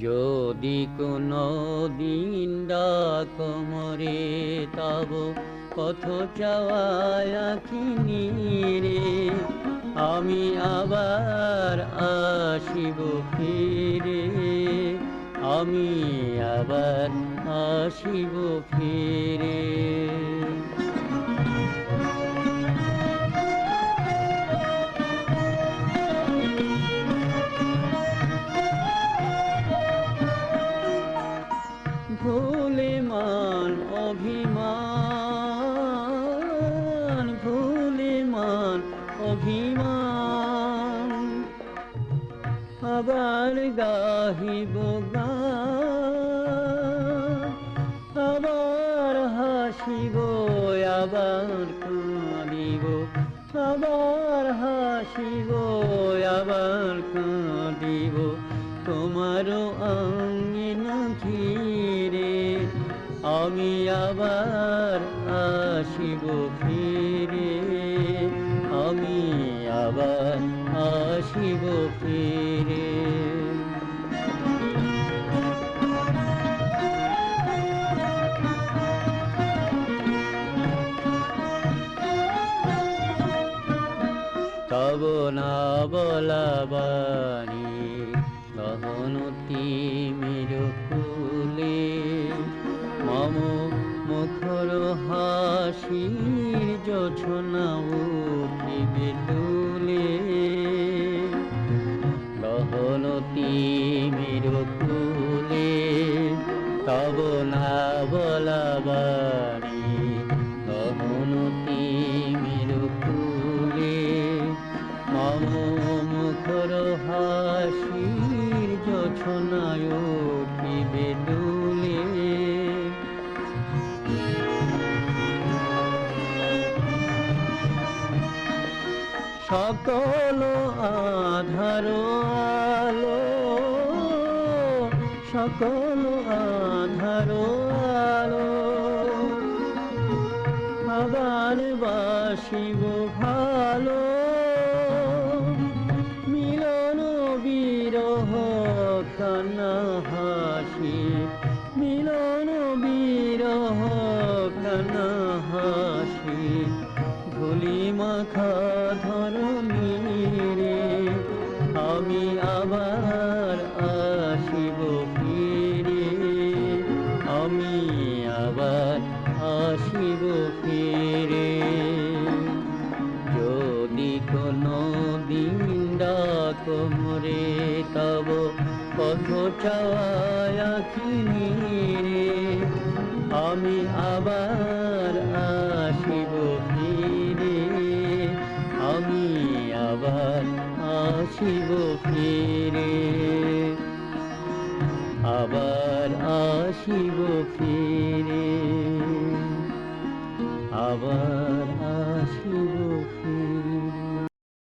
যদি কোনো দিন ডাক মরে, তব চাওয়ায় আখিনি রে আমি আবার আসিব ফিরে। আমি আবার আসিব ফিরে। ভুলে মান অভিমান ভুলে মান অভিমান। আবার গাহিব আবার হাসিব, আবার কাঁদিব। আবার হাসিব, আবার কাঁদিব। তোমারও আঙ্গিনা ঘিরে আমি আবার আসিব ফিরে। আমি আবার আসিব ফিরে। তব না বলা বাণী গহনতি মুখর হাসির যোছনা উঠিবে তুলে গহনতি মেরু ফুলে তব না বলা বাণী গহনতি মেরু ফুলে মম মুখর হাসির যোছনায় সকল আধার আলো, সকল আধার আলো। আবার বাসিব ভালো, মিলন বিরহ কান্না হাসি। মিলন বিরহ হাসি, ধুলি মাখা ফিরে যদি কোনো দিন ডাক মরে, তব পথ চাওয়াখিনি রে আমি আবার আসিব ফিরে। আমি আবার আসিব ফিরে। আবার আসিব ফিরে। আবার